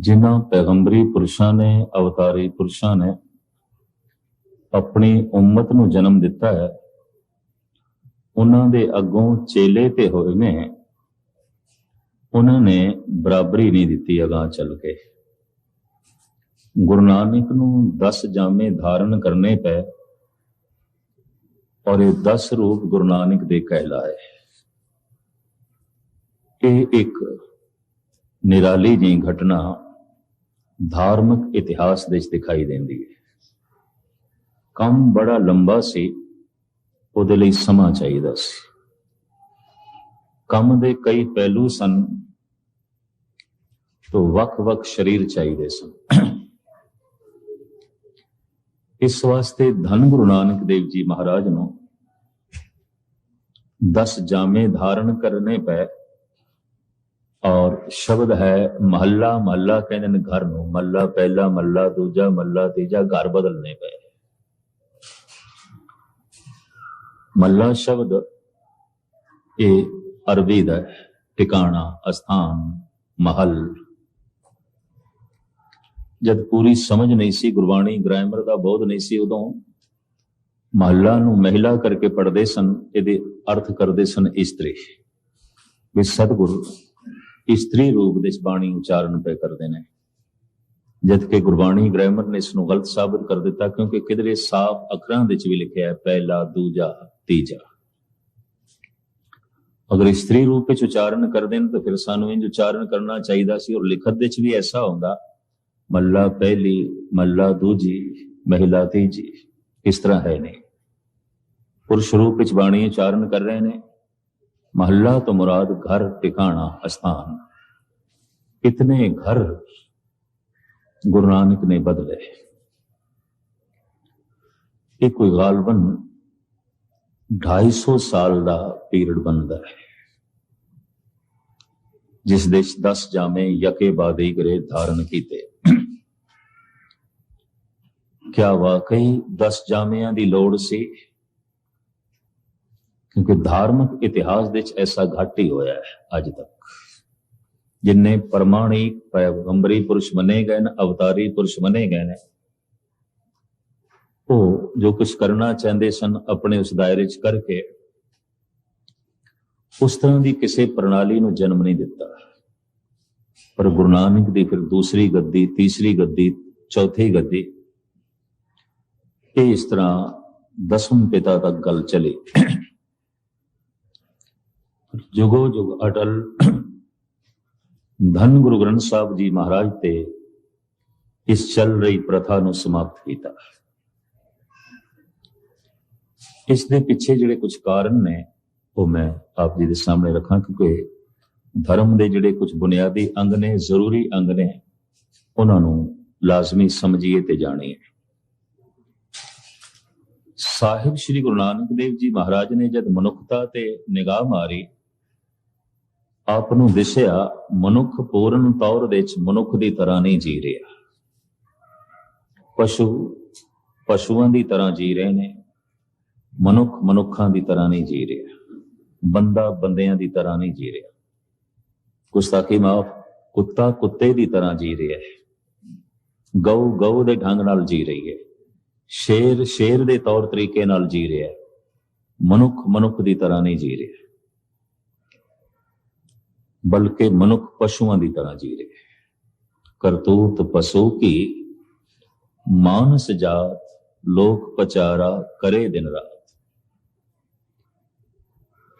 ਜਿਨ੍ਹਾਂ ਪੈਗੰਬਰੀ ਪੁਰਸ਼ਾਂ ਨੇ, ਅਵਤਾਰੀ ਪੁਰਸ਼ਾਂ ਨੇ ਆਪਣੀ ਉਮਤ ਨੂੰ ਜਨਮ ਦਿੱਤਾ ਹੈ, ਉਹਨਾਂ ਦੇ ਅੱਗੋਂ ਚੇਲੇ ਤੇ ਹੋਏ ਨੇ, ਉਹਨਾਂ ਨੇ ਬਰਾਬਰੀ ਨਹੀਂ ਦਿੱਤੀ ਅਗਾਹ ਚੱਲ ਕੇ। ਗੁਰੂ ਨਾਨਕ ਨੂੰ 10 ਜਾਮੇ ਧਾਰਨ ਕਰਨੇ ਪਏ ਔਰ ਇਹ 10 ਰੂਪ ਗੁਰੂ ਨਾਨਕ ਦੇ ਕਹਿਲਾਏ। ਇਹ ਇੱਕ ਨਿਰਾਲੀ ਜਿਹੀ ਘਟਨਾ ਧਾਰਮਿਕ ਇਤਿਹਾਸ ਦੇ ਵਿੱਚ ਦਿਖਾਈ ਦਿੰਦੀ ਹੈ। ਕੰਮ ਬੜਾ ਲੰਬਾ ਸੀ, ਉਹਦੇ ਲਈ ਸਮਾਂ ਚਾਹੀਦਾ ਸੀ। ਕੰਮ ਦੇ ਕਈ ਪਹਿਲੂ ਸਨ ਤੋਂ ਵੱਖ-ਵੱਖ ਸਰੀਰ ਚਾਹੀਦੇ ਸਨ। ਇਸ ਵਾਸਤੇ ਧੰਨ ਗੁਰੂ ਨਾਨਕ ਦੇਵ ਜੀ ਮਹਾਰਾਜ ਨੂੰ 10 ਜਾਮੇ ਧਾਰਨ ਕਰਨੇ ਪਏ ਔਰ ਸ਼ਬਦ ਹੈ ਮਹੱਲਾ ਮਹੱਲਾ ਕਹਿੰਦੇ ਨੇ ਘਰ ਨੂੰ ਮਹੱਲਾ ਪਹਿਲਾ ਮਹੱਲਾ ਦੂਜਾ ਮਹੱਲਾ ਤੀਜਾ ਘਰ ਬਦਲਨੇ ਪਏ। ਮਹੱਲਾ ਸ਼ਬਦ ਇਹ ਅਰਬੀ ਦਾ ਹੈ, ਟਿਕਾਣਾ ਅਸਥਾਨ ਮਹਲ। ਜਦ ਪੂਰੀ ਸਮਝ ਨਹੀਂ ਸੀ ਗੁਰਬਾਣੀ ਗ੍ਰਾਮਰ ਦਾ ਬੋਧ ਨਹੀਂ ਸੀ ਉਦੋਂ ਮਹੱਲਾ ਨੂੰ ਮਹਿਲਾ ਕਰਕੇ ਪੜਦੇ ਸਨ ਇਹਦੇ ਅਰਥ ਕਰਦੇ ਸਨ ਇਸਤਰੀ। ਵੀ ਸਤਿਗੁਰੂ ਇਸਤਰੀ ਰੂਪ ਵਿੱਚ ਬਾਣੀ ਉਚਾਰਨ ਪੈ ਕਰਦੇ ਨੇ। ਜਦ ਕਿ ਗੁਰਬਾਣੀ ਗ੍ਰਾਮਰ ਨੇ ਇਸ ਨੂੰ ਗਲਤ ਸਾਬਤ ਕਰ ਦਿੱਤਾ, ਕਿਉਂਕਿ ਕਿਧਰੇ ਸਾਫ਼ ਅੱਖਰਾਂ ਵਿੱਚ ਵੀ ਲਿਖਿਆ ਹੈ, ਪਹਿਲਾ, ਦੂਜਾ, ਤੀਜਾ। ਅਗਰ ਇਸਤਰੀ ਰੂਪ ਵਿੱਚ ਉਚਾਰਨ ਕਰਦੇ ਨੇ, ਤਾਂ ਫਿਰ ਸਾਨੂੰ ਇੰਜ ਉਚਾਰਨ ਕਰਨਾ ਚਾਹੀਦਾ ਸੀ, ਔਰ ਲਿਖਤ ਵਿੱਚ ਵੀ ਐਸਾ ਹੁੰਦਾ, ਮੱਲਾ ਪਹਿਲੀ, ਮੱਲਾ ਦੂਜੀ, ਮਹਿਲਾ ਤੀਜੀ, ਇਸ ਤਰ੍ਹਾਂ ਹੈ ਨਹੀਂ। ਪੁਰਸ਼ ਰੂਪ ਵਿੱਚ ਬਾਣੀ ਉਚਾਰਨ ਕਰ ਰਹੇ ਨੇ ਮਹੱਲਾ ਤੋਂ ਮੁਰਾਦ ਘਰ ਟਿਕਾਣਾ ਅਸਥਾਨ। ਕਿਤਨੇ ਘਰ ਗੁਰੂ ਨਾਨਕ ਨੇ ਬਦਲੇ? ਇਹ ਕੋਈ ਗਾਲਬਨ 250 ਸਾਲ ਦਾ ਪੀਰੀਅਡ ਬਣਦਾ ਹੈ। ਜਿਸ ਦੇ 10 ਜਾਮੇ ਯਕੇ ਬਾਦੀ ਗਰੇ ਧਾਰਨ ਕੀਤੇ। ਕਿਆ ਵਾਕਈ 10 ਜਾਮਿਆਂ ਦੀ ਲੋੜ ਸੀ? ਕਿਉਂਕਿ ਧਾਰਮਿਕ ਇਤਿਹਾਸ ਦੇ ਵਿੱਚ ਐਸਾ ਘੱਟ ਹੀ ਹੋਇਆ ਹੈ ਅੱਜ ਤੱਕ। ਜਿੰਨੇ ਪਰਮਾਣਿਕ ਪੈਗੰਬਰੀ ਪੁਰਸ਼ ਮੰਨੇ ਗਏ ਨੇ, ਅਵਤਾਰੀ ਪੁਰਸ਼ ਮੰਨੇ ਗਏ ਨੇ, ਉਹ ਜੋ ਕੁਝ ਕਰਨਾ ਚਾਹੁੰਦੇ ਸਨ ਆਪਣੇ ਉਸ ਦਾਇਰੇ 'ਚ ਕਰਕੇ ਉਸ ਤਰ੍ਹਾਂ ਦੀ ਕਿਸੇ ਪ੍ਰਣਾਲੀ ਨੂੰ ਜਨਮ ਨਹੀਂ ਦਿੱਤਾ। ਪਰ ਗੁਰੂ ਨਾਨਕ ਦੀ ਫਿਰ ਦੂਸਰੀ ਗੱਦੀ, ਤੀਸਰੀ ਗੱਦੀ, ਚੌਥੀ ਗੱਦੀ, ਇਹ ਇਸ ਤਰ੍ਹਾਂ ਦਸਮ ਪਿਤਾ ਤੱਕ ਗੱਲ ਚਲੀ। ਜੁਗੋ ਜੁਗ ਅਟਲ। ਧੰਨ ਗੁਰੂ ਗ੍ਰੰਥ ਸਾਹਿਬ ਜੀ ਮਹਾਰਾਜ ਤੇ ਇਸ ਚੱਲ ਰਹੀ ਪ੍ਰਥਾ ਨੂੰ ਸਮਾਪਤ ਕੀਤਾ। ਇਸ ਦੇ ਪਿੱਛੇ ਜਿਹੜੇ ਕੁਝ ਕਾਰਨ ਨੇ, ਉਹ ਮੈਂ ਆਪ ਜੀ ਦੇ ਸਾਹਮਣੇ ਰੱਖਾਂ, ਕਿਉਂਕਿ ਧਰਮ ਦੇ ਜਿਹੜੇ ਕੁਝ ਬੁਨਿਆਦੀ ਅੰਗ ਨੇ, ਜ਼ਰੂਰੀ ਅੰਗ ਨੇ, ਉਹਨਾਂ ਨੂੰ ਲਾਜ਼ਮੀ ਸਮਝੀਏ ਤੇ ਜਾਣੀਏ। ਸਾਹਿਬ ਸ੍ਰੀ ਗੁਰੂ ਨਾਨਕ ਦੇਵ ਜੀ ਮਹਾਰਾਜ ਨੇ ਜਦ ਮਨੁੱਖਤਾ ਤੇ ਨਿਗਾਹ ਮਾਰੀ ਆਪ ਨੂੰ ਦਿਸਿਆ ਮਨੁੱਖ ਪੂਰਨ ਤੌਰ ਦੇ ਵਿੱਚ ਮਨੁੱਖ ਦੀ ਤਰ੍ਹਾਂ ਨਹੀਂ ਜੀ ਰਿਹਾ। ਪਸ਼ੂ ਪਸ਼ੂਆਂ ਦੀ ਤਰ੍ਹਾਂ ਜੀ ਰਹੇ ਨੇ, ਮਨੁੱਖ ਮਨੁੱਖਾਂ ਦੀ ਤਰ੍ਹਾਂ ਨਹੀਂ ਜੀ ਰਿਹਾ। ਬੰਦਾ ਬੰਦਿਆਂ ਦੀ ਤਰ੍ਹਾਂ ਨਹੀਂ ਜੀ ਰਿਹਾ। ਗੁਸਤਾਖੀ ਮਾਫ ਕੁੱਤਾ ਕੁੱਤੇ ਦੀ ਤਰ੍ਹਾਂ ਜੀ ਰਿਹਾ ਹੈ। ਗਊ ਗਊ ਦੇ ਢੰਗ ਨਾਲ ਜੀ ਰਹੀ ਹੈ। ਸ਼ੇਰ ਸ਼ੇਰ ਦੇ ਤੌਰ ਤਰੀਕੇ ਨਾਲ ਜੀ ਰਿਹਾ ਹੈ। ਮਨੁੱਖ ਮਨੁੱਖ ਦੀ ਤਰ੍ਹਾਂ ਨਹੀਂ ਜੀ ਰਿਹਾ। ਬਲਕਿ ਮਨੁੱਖ ਪਸ਼ੂਆਂ ਦੀ ਤਰ੍ਹਾਂ ਜੀ ਰਿਹਾ ਹੈ ਕਰਤੂਤ ਪਸ਼ੂ ਕੀ ਮਾਨਸ ਜਾਤ ਲੋਕ ਪਚਾਰਾ ਕਰੇ ਦਿਨ ਰਾਤ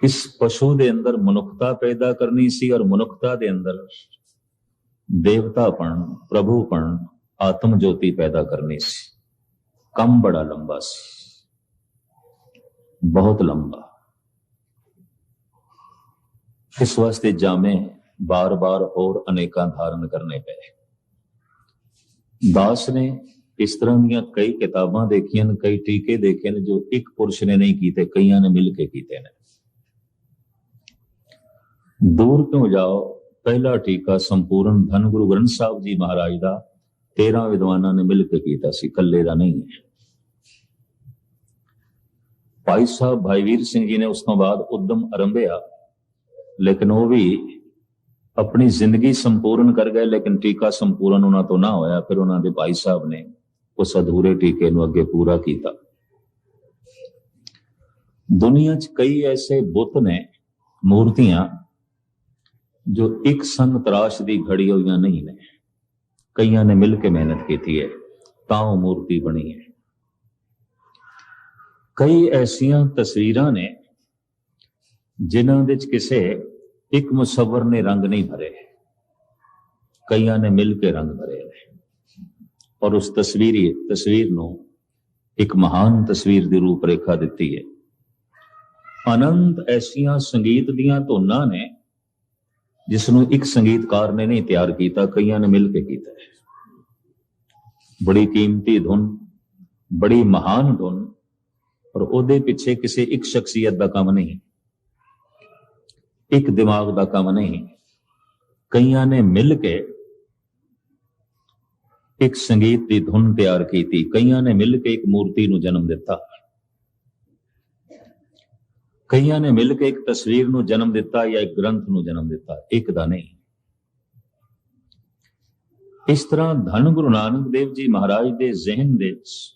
ਇਸ ਪਸ਼ੂ ਦੇ ਅੰਦਰ ਮਨੁੱਖਤਾ ਪੈਦਾ ਕਰਨੀ ਸੀ ਔਰ ਮਨੁੱਖਤਾ ਦੇ ਅੰਦਰ ਦੇਵਤਾਪਣ ਪ੍ਰਭੂਪਣ ਆਤਮ ਜੋਤੀ ਪੈਦਾ ਕਰਨੀ ਸੀ ਕੰਮ ਬੜਾ ਲੰਬਾ ਸੀ ਬਹੁਤ ਲੰਬਾ ਇਸ ਵਾਸਤੇ ਜਾਮੇ ਬਾਰ-ਬਾਰ ਹੋਰ ਅਨੇਕਾਂ ਧਾਰਨ ਕਰਨੇ ਪਏ ਦਾਸ ਨੇ ਇਸ ਤਰ੍ਹਾਂ ਦੀਆਂ ਕਈ ਕਿਤਾਬਾਂ ਦੇਖੀਆਂ ਨੇ ਕਈ ਟੀਕੇ ਦੇਖੇ ਨੇ ਜੋ ਇੱਕ ਪੁਰਸ਼ ਨੇ ਨਹੀਂ ਕੀਤੇ ਕਈਆਂ ਨੇ ਮਿਲ ਕੇ ਕੀਤੇ ਨੇ ਦੂਰ ਕਿਉਂ ਜਾਓ ਪਹਿਲਾ ਟੀਕਾ ਸੰਪੂਰਨ ਧੰਨ ਗੁਰੂ ਗ੍ਰੰਥ ਸਾਹਿਬ ਜੀ ਮਹਾਰਾਜ ਦਾ 13 ਵਿਦਵਾਨਾਂ ਨੇ ਮਿਲ ਕੇ ਕੀਤਾ ਸੀ ਇਕੱਲੇ ਦਾ ਨਹੀਂ ਹੈ ਭਾਈ ਸਾਹਿਬ ਭਾਈ ਵੀਰ ਸਿੰਘ ਜੀ ਨੇ ਉਸ ਤੋਂ ਬਾਅਦ ਉਦਮ ਆਰੰਭਿਆ ਲੇਕਿਨ ਉਹ ਵੀ ਆਪਣੀ ਜ਼ਿੰਦਗੀ ਸੰਪੂਰਨ ਕਰ ਗਏ ਲੇਕਿਨ ਟੀਕਾ ਸੰਪੂਰਨ ਉਹਨਾਂ ਤੋਂ ਨਾ ਹੋਇਆ ਫਿਰ ਉਹਨਾਂ ਦੇ ਭਾਈ ਸਾਹਿਬ ਨੇ ਉਸ ਅਧੂਰੇ ਟੀਕੇ ਨੂੰ ਅੱਗੇ ਪੂਰਾ ਕੀਤਾ ਦੁਨੀਆ 'ਚ ਕਈ ਐਸੇ ਬੁੱਤ ਨੇ ਮੂਰਤੀਆਂ ਜੋ ਇੱਕ ਸੰਗ ਤਰਾਸ਼ ਦੀ ਘੜੀ ਹੋਈਆਂ ਨਹੀਂ ਨੇ ਕਈਆਂ ਨੇ ਮਿਲ ਕੇ ਮਿਹਨਤ ਕੀਤੀ ਹੈ ਤਾਂ ਉਹ ਮੂਰਤੀ ਬਣੀ ਹੈ ਕਈ ਐਸੀਆਂ ਤਸਵੀਰਾਂ ਨੇ ਜਿਨ੍ਹਾਂ ਵਿੱਚ ਕਿਸੇ ਇੱਕ ਮੁਸਵਰ ਨੇ ਰੰਗ ਨਹੀਂ ਭਰੇ। ਕਈਆਂ ਨੇ ਮਿਲ ਕੇ ਰੰਗ ਭਰੇ ਨੇ। ਔਰ ਉਸ ਤਸਵੀਰੀ, ਤਸਵੀਰ ਨੂੰ ਇੱਕ ਮਹਾਨ ਤਸਵੀਰ ਦੀ ਰੂਪਰੇਖਾ ਦਿੱਤੀ ਹੈ। ਅਨੰਤ ਐਸੀਆਂ ਸੰਗੀਤ ਦੀਆਂ ਧੁਨਾਂ ਨੇ ਜਿਸ ਨੂੰ ਇੱਕ ਸੰਗੀਤਕਾਰ ਨੇ ਨਹੀਂ ਤਿਆਰ ਕੀਤਾ, ਕਈਆਂ ਨੇ ਮਿਲ ਕੇ ਕੀਤਾ ਹੈ। ਬੜੀ ਕੀਮਤੀ ਧੁਨ, ਬੜੀ ਮਹਾਨ ਧੁਨ, ਔਰ ਉਹਦੇ ਪਿੱਛੇ ਕਿਸੇ ਇੱਕ ਸ਼ਖਸੀਅਤ ਦਾ ਕੰਮ ਨਹੀਂ ਇੱਕ ਦਿਮਾਗ ਦਾ ਕੰਮ ਨਹੀਂ। ਕਈਆਂ ਨੇ ਮਿਲ ਕੇ ਇੱਕ ਸੰਗੀਤ ਦੀ ਧੁਨ ਤਿਆਰ ਕੀਤੀ। ਕਈਆਂ ਨੇ ਮਿਲ ਕੇ ਇੱਕ ਮੂਰਤੀ ਨੂੰ ਜਨਮ ਦਿੱਤਾ। ਕਈਆਂ ਨੇ ਮਿਲ ਕੇ ਇੱਕ ਤਸਵੀਰ ਨੂੰ ਜਨਮ ਦਿੱਤਾ ਜਾਂ ਇੱਕ ਗ੍ਰੰਥ ਨੂੰ ਜਨਮ ਦਿੱਤਾ। ਇੱਕ ਦਾ ਨਹੀਂ। ਇਸ ਤਰ੍ਹਾਂ ਧੰਨ ਗੁਰੂ ਨਾਨਕ ਦੇਵ ਜੀ ਮਹਾਰਾਜ ਦੇ ਜ਼ਿਹਨ ਵਿੱਚ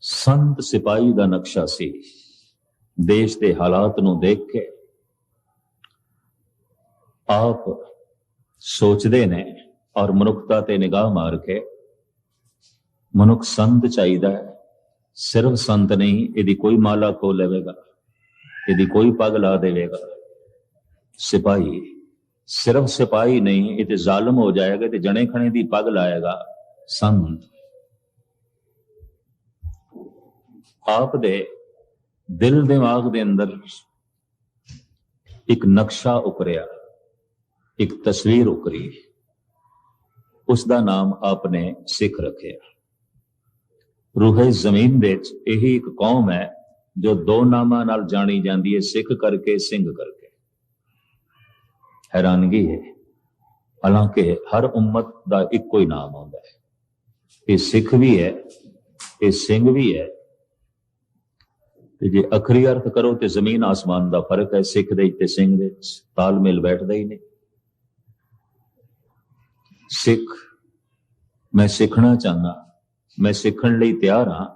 ਸੰਤ ਸਿਪਾਹੀ ਦਾ ਨਕਸ਼ਾ ਸੀ। ਦੇਸ਼ ਦੇ ਹਾਲਾਤ ਨੂੰ ਦੇਖ ਕੇ ਆਪ ਸੋਚਦੇ ਨੇ ਔਰ ਮਨੁੱਖਤਾ ਤੇ ਨਿਗਾਹ ਮਾਰ ਕੇ ਮਨੁੱਖ ਸੰਤ ਚਾਹੀਦਾ ਹੈ। ਸਿਰਫ ਸੰਤ ਨਹੀਂ, ਇਹਦੀ ਕੋਈ ਮਾਲਾ ਖੋ ਲਵੇਗਾ, ਇਹਦੀ ਕੋਈ ਪੱਗ ਲਾ ਦੇਵੇਗਾ। ਸਿਪਾਹੀ, ਸਿਰਫ ਸਿਪਾਹੀ ਨਹੀਂ, ਇਹ ਤੇ ਜ਼ਾਲਮ ਹੋ ਜਾਏਗਾ, ਤੇ ਜਣੇ ਖਣੇ ਦੀ ਪੱਗ ਲਾਏਗਾ। ਸੰਤ ਆਪ ਦੇ ਦਿਲ ਦਿਮਾਗ ਦੇ ਅੰਦਰ ਇੱਕ ਨਕਸ਼ਾ ਉਕਰਿਆ ਇੱਕ ਤਸਵੀਰ ਉਕਰੀ ਉਸ ਦਾ ਨਾਮ ਆਪਨੇ ਸਿੱਖ ਰੱਖਿਆ। ਰੂਹੇ ਜ਼ਮੀਨ ਵਿੱਚ ਇਹੀ ਇੱਕ ਕੌਮ ਹੈ ਜੋ ਦੋ ਨਾਮਾਂ ਨਾਲ ਜਾਣੀ ਜਾਂਦੀ ਹੈ, ਸਿੱਖ ਕਰਕੇ, ਸਿੰਘ ਕਰਕੇ। ਹੈਰਾਨਗੀ ਹੈ। ਹਾਲਾਂਕਿ ਹਰ ਉਮਤ ਦਾ ਇੱਕੋ ਹੀ ਨਾਮ ਆਉਂਦਾ ਹੈ। ਇਹ ਸਿੱਖ ਵੀ ਹੈ, ਇਹ ਸਿੰਘ ਵੀ ਹੈ ਤੇ ਜੇ ਅਖਰੀ ਅਰਥ ਕਰੋ ਤੇ ਜ਼ਮੀਨ ਆਸਮਾਨ ਦਾ ਫ਼ਰਕ ਹੈ, ਸਿੱਖ ਦੇ ਤੇ ਸਿੰਘ ਦੇ, ਤਾਲਮੇਲ ਬੈਠਦਾ ਹੀ ਨਹੀਂ। ਸਿੱਖ, ਮੈਂ ਸਿੱਖਣਾ ਚਾਹੁੰਦਾ, ਮੈਂ ਸਿੱਖਣ ਲਈ ਤਿਆਰ ਹਾਂ,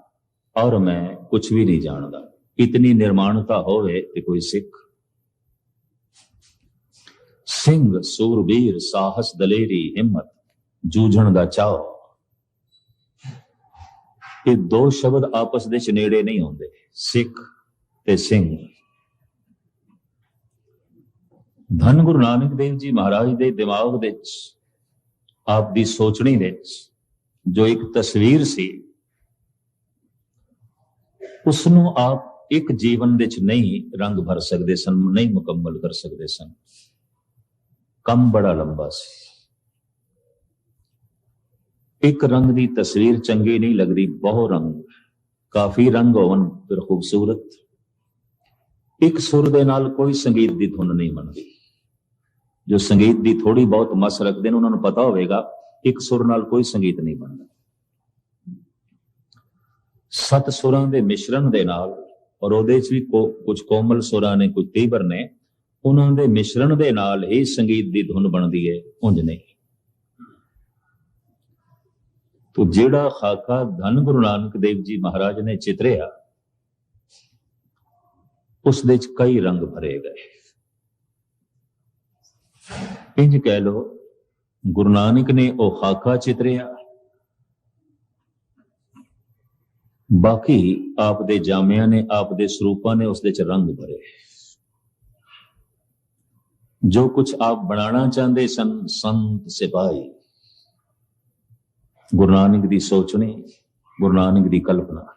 ਔਰ ਮੈਂ ਕੁਝ ਵੀ ਨਹੀਂ ਜਾਣਦਾ। ਇਤਨੀ ਨਿਰਮਾਣਤਾ ਹੋਵੇ ਤੇ ਕੋਈ ਸਿੱਖ। ਸਿੰਘ, ਸੂਰਬੀਰ, ਸਾਹਸ, ਦਲੇਰੀ, ਹਿੰਮਤ, ਜੂਝਣ ਦਾ ਚਾਹ ਇਹ ਦੋ ਸ਼ਬਦ ਆਪਸ ਦੇ ਵਿੱਚ ਨੇੜੇ ਨਹੀਂ ਹੁੰਦੇ ਸਿੱਖ ਤੇ ਸਿੰਘ। ਧੰਨ ਗੁਰੂ ਨਾਨਕ ਦੇਵ ਜੀ ਮਹਾਰਾਜ ਦੇ ਦਿਮਾਗ ਵਿੱਚ, ਆਪ ਦੀ ਸੋਚਣੀ ਵਿੱਚ ਜੋ ਇੱਕ ਤਸਵੀਰ ਸੀ ਉਸ ਨੂੰ ਆਪ ਇੱਕ ਜੀਵਨ ਵਿੱਚ ਨਹੀਂ ਰੰਗ ਭਰ ਸਕਦੇ ਸਨ, ਨਹੀਂ ਮੁਕੰਮਲ ਕਰ ਸਕਦੇ ਸਨ। ਕੰਮ ਬੜਾ ਲੰਬਾ ਸੀ। ਇੱਕ ਰੰਗ ਦੀ ਤਸਵੀਰ ਚੰਗੀ ਨਹੀਂ ਲੱਗਦੀ, ਬਹੁ ਰੰਗ ਕਾਫੀ ਰੰਗ ਹੋਵਨ, ਫਿਰ ਖੂਬਸੂਰਤ। ਇੱਕ ਸੁਰ ਦੇ ਨਾਲ ਕੋਈ ਸੰਗੀਤ ਦੀ ਧੁਨ ਨਹੀਂ ਬਣਦੀ ਜੋ ਸੰਗੀਤ ਦੀ ਥੋੜੀ ਬਹੁਤ ਮਸ ਰੱਖਦੇ ਨੇ, ਉਹਨਾਂ ਨੂੰ ਪਤਾ ਹੋਵੇਗਾ, ਇੱਕ ਸੁਰ ਨਾਲ ਕੋਈ ਸੰਗੀਤ ਨਹੀਂ ਬਣਦਾ। ਸਤ ਸੁਰਾਂ ਦੇ ਮਿਸ਼ਰਣ ਦੇ ਨਾਲ, ਔਰ ਉਹਦੇ ਚ ਵੀ ਕੁਝ ਕੋਮਲ ਸੁਰਾਂ ਨੇ, ਕੁਝ ਤੀਬਰ ਨੇ, ਉਹਨਾਂ ਦੇ ਮਿਸ਼ਰਣ ਦੇ ਨਾਲ ਹੀ ਸੰਗੀਤ ਦੀ ਧੁਨ ਬਣਦੀ ਹੈ ਉਂਝ ਨਹੀਂ। ਤੋ ਜਿਹੜਾ ਖਾਕਾ ਧੰਨ ਗੁਰੂ ਨਾਨਕ ਦੇਵ ਜੀ ਮਹਾਰਾਜ ਨੇ ਚਿਤਰਿਆ, ਉਸ ਦੇ ਚ ਕਈ ਰੰਗ ਭਰੇ ਗਏ। ਇੰਜ ਕਹਿ ਲੋ ਗੁਰੂ ਨਾਨਕ ਨੇ ਉਹ ਖਾਕਾ ਚਿਤਰਿਆ। ਬਾਕੀ ਆਪ ਦੇ ਜਾਮਿਆਂ ਨੇ ਆਪ ਦੇ ਸਰੂਪਾਂ ਨੇ ਉਸ ਦੇ ਚ ਰੰਗ ਭਰੇ। ਜੋ ਕੁਝ ਆਪ ਬਣਾਉਣਾ ਚਾਹੁੰਦੇ ਸਨ, ਸੰਤ ਸਿਪਾਹੀ। ਗੁਰੂ ਨਾਨਕ ਦੀ ਸੋਚਣੀ ਗੁਰੂ ਨਾਨਕ ਦੀ ਕਲਪਨਾ।